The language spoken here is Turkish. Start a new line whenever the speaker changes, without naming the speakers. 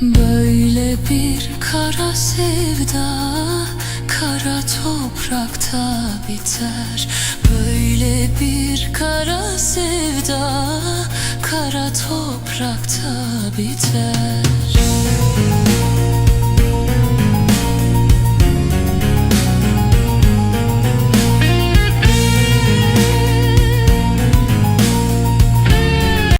Böyle bir kara sevda Kara toprakta biter. Böyle bir kara sevda Kara toprakta biter.